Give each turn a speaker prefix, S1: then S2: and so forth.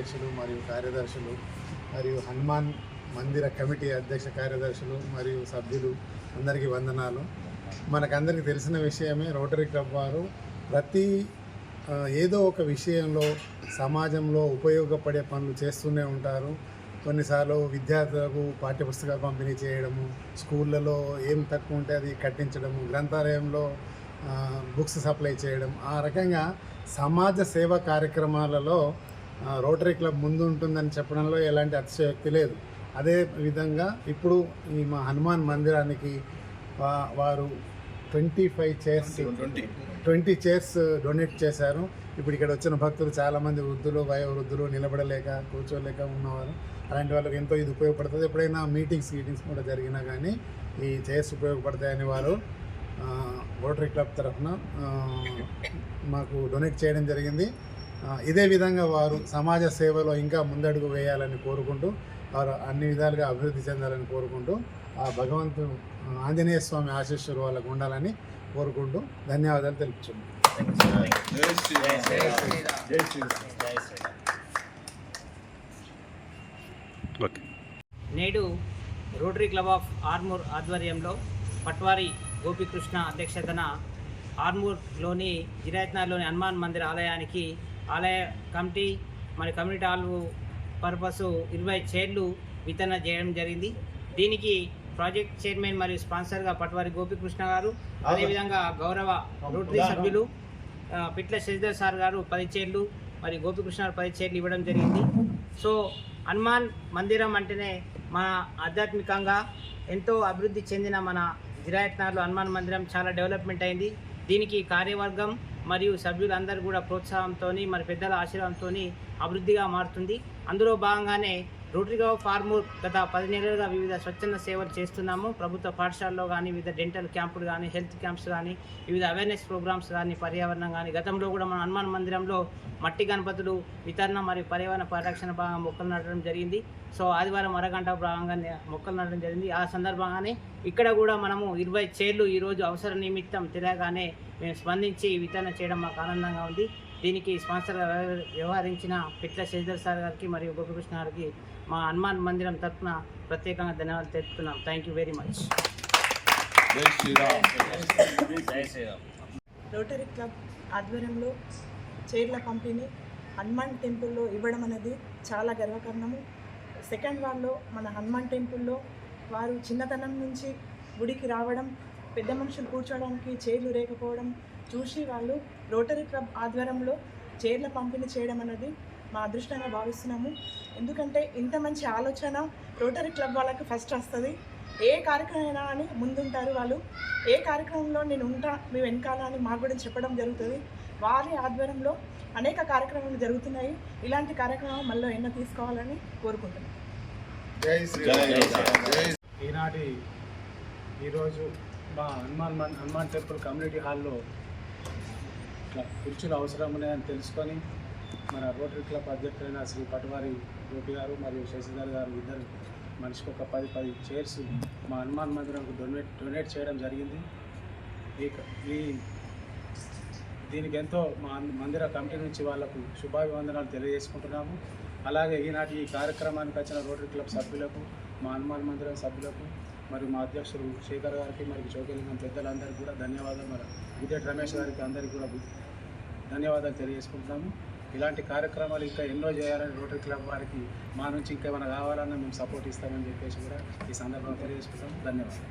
S1: అధ్యక్షులు మరియు కార్యదర్శులు మరియు హనుమాన్ మందిర కమిటీ అధ్యక్ష కార్యదర్శులు మరియు సభ్యులు అందరికీ వందనాలు. మనకందరికీ తెలిసిన విషయమే రోటరీ క్లబ్ వారు ప్రతి ఏదో ఒక విషయంలో సమాజంలో ఉపయోగపడే పనులు చేస్తూనే ఉంటారు. కొన్నిసార్లు విద్యార్థులకు పాఠ్యపుస్తకాలు పంపిణీ చేయడము స్కూళ్ళలో ఏం తక్కువ ఉంటే అది కట్టించడము గ్రంథాలయంలో బుక్స్ సప్లై చేయడం ఆ రకంగా సమాజ సేవ కార్యక్రమాలలో రోటరీ క్లబ్ ముందు ఉంటుందని చెప్పడంలో ఎలాంటి అతిశయోక్తి లేదు. అదే విధంగా ఇప్పుడు ఈ మా హనుమాన్ మందిరానికి వారు twenty five chairs twenty. Chairs donate చేశారు. ఇప్పుడు ఇక్కడ వచ్చిన భక్తులు చాలామంది వృద్ధులు వయోవృద్ధులు నిలబడలేక కూర్చోలేక ఉన్నవారు. అలాంటి వాళ్ళకి ఎంతో ఇది ఉపయోగపడుతుంది. ఎప్పుడైనా మీటింగ్స్ మీటింగ్స్ కూడా జరిగినా కానీ ఈ చైర్స్ ఉపయోగపడతాయని వారు రోటరీ క్లబ్ తరఫున మాకు డొనేట్ చేయడం జరిగింది. ఇదే విధంగా వారు సమాజ సేవలో ఇంకా ముందడుగు వేయాలని కోరుకుంటూ వారు అన్ని విధాలుగా అభివృద్ధి చెందాలని కోరుకుంటూ ఆ భగవంతుడు ఆంజనేయ స్వామి ఆశీస్సులు వాళ్ళకు ఉండాలని కోరుకుంటూ ధన్యవాదాలు తెలుపుతున్నాను
S2: నేడు రోటరీ క్లబ్ ఆఫ్ ఆర్మూర్ ఆధ్వర్యంలో పట్వారి గోపికృష్ణ అధ్యక్షతన ఆర్మూర్లోని జిరాయత్నార్లోని హనుమాన్ మందిర్ ఆలయానికి ఆలయ కమిటీ మరి కమ్యూనిటీ హాల్ పర్పస్ ఇరవై చైర్లు వితరణ చేయడం జరిగింది. దీనికి ప్రాజెక్ట్ చైర్మన్ మరియు స్పాన్సర్గా పట్వారి గోపికృష్ణ గారు అదేవిధంగా గౌరవ రోటరీ సభ్యులు పిట్ల శశిధర్ సార్ గారు పది చైర్లు మరి గోపికృష్ణ గారు పది చైర్లు ఇవ్వడం జరిగింది. సో హనుమాన్ మందిరం అంటేనే మన ఆధ్యాత్మికంగా ఎంతో అభివృద్ధి చెందిన మన జిరాయత్నార్లో హనుమాన్ మందిరం చాలా డెవలప్మెంట్ అయింది. దీనికి కార్యవర్గం మరియు సభ్యులందరూ కూడా ప్రోత్సాహంతో మరి పెద్దల ఆశీర్వాదంతో అభివృద్ధిగా మారుతుంది. అందులో భాగంగానే రోటరీగా ఫార్మూర్ గత పది నెలలుగా వివిధ స్వచ్ఛంద సేవలు చేస్తున్నాము. ప్రభుత్వ పాఠశాలలో కానీ వివిధ డెంటల్ క్యాంపులు కానీ హెల్త్ క్యాంప్స్ కానీ వివిధ అవేర్నెస్ ప్రోగ్రామ్స్ కానీ పర్యావరణం కానీ గతంలో కూడా మన హనుమాన్ మందిరంలో మట్టి గణపతులు వితరణ మరియు పర్యావరణ పరిరక్షణ భాగంగా మొక్కలు నాటడం జరిగింది. సో ఆదివారం అరగంట భాగంగా మొక్కలు నాటడం జరిగింది. ఆ సందర్భంగానే ఇక్కడ కూడా మనము ఇరవై చైర్లు ఈరోజు అవసర నిమిత్తం తెలియగానే మేము స్పందించి వితరణ చేయడం మాకు ఆనందంగా ఉంది. దీనికి స్పాన్సర్ వ్యవహరించిన పిట్ల శశిధర్ సార్ గారికి మరియు గోపికృష్ణ గారికి మా హనుమాన్ మందిరం తరఫున ప్రత్యేకంగా ధన్యవాదాలు తెలుపుతున్నాం. Thank you very much
S3: rotary club ఆధ్వర్యంలో చైర్ల పంపిణీ హనుమాన్ టెంపుల్లో ఇవ్వడం అనేది చాలా గర్వకారణము. సెకండ్ వార్లో మన హనుమాన్ టెంపుల్లో వారు చిన్నతనం నుంచి గుడికి రావడం పెద్ద మనుషులు కూర్చోవడానికి చైర్లు లేకపోవడం చూసి వాళ్ళు రోటరీ క్లబ్ ఆధ్వర్యంలో చైర్ల పంపిణీ చేయడం అనేది మా అదృష్టంగా భావిస్తున్నాము. ఎందుకంటే ఇంత మంచి ఆలోచన రోటరీ క్లబ్ వాళ్ళకి ఫస్ట్ వస్తుంది. ఏ కార్యక్రమం అయినా అని ముందుంటారు వాళ్ళు. ఏ కార్యక్రమంలో నేను ఉంటా మీ వెనకాల అని మాకు కూడా చెప్పడం జరుగుతుంది. వారి ఆధ్వర్యంలో అనేక కార్యక్రమాలు జరుగుతున్నాయి. ఇలాంటి కార్యక్రమం మళ్ళీ ఎన్నో తీసుకోవాలని కోరుకుంటున్నాను
S1: జై
S4: జై జై
S5: ఈనాటి ఈరోజు మా హనుమాన్ మన్ హనుమాన్ టెంపుల్ కమ్యూనిటీ హాల్లో కుర్చీలు అవసరం ఉన్నాయని తెలుసుకొని మన రోటరీ క్లబ్ అధ్యక్షులైన శ్రీ పటవారి గోపి గారు మరియు శశిధర్ గారు ఇద్దరు మనిషికి ఒక పది పది చైర్స్ మా హనుమాన్ మందిరంకు డొనేట్ డొనేట్ చేయడం జరిగింది. ఈ క- ఈ దీనికి ఎంతో మా మందిర కమిటీ నుంచి వాళ్ళకు శుభాభివందనాలు తెలియజేసుకుంటున్నాము. అలాగే ఈనాటి ఈ కార్యక్రమానికి వచ్చిన రోటరీ క్లబ్ సభ్యులకు మా హనుమాన్ మందిరం సభ్యులకు మరియు మా అధ్యక్షుడు శేఖర్ గారికి మరి చౌకలింగం పెద్దలందరికీ కూడా ధన్యవాదాలు. మరి విద్యట్ రమేష్ గారికి అందరికీ కూడా ధన్యవాదాలు తెలియజేసుకుంటున్నాము. ఇలాంటి కార్యక్రమాలు ఇంకా ఎన్నో చేయాలని రోటరీ క్లబ్ వారికి మా నుంచి ఇంకా ఏమైనా కావాలన్నా మేము సపోర్ట్ ఇస్తామని చెప్పేసి కూడా ఈ సందర్భంగా తెలియజేసుకుంటాము ధన్యవాదాలు.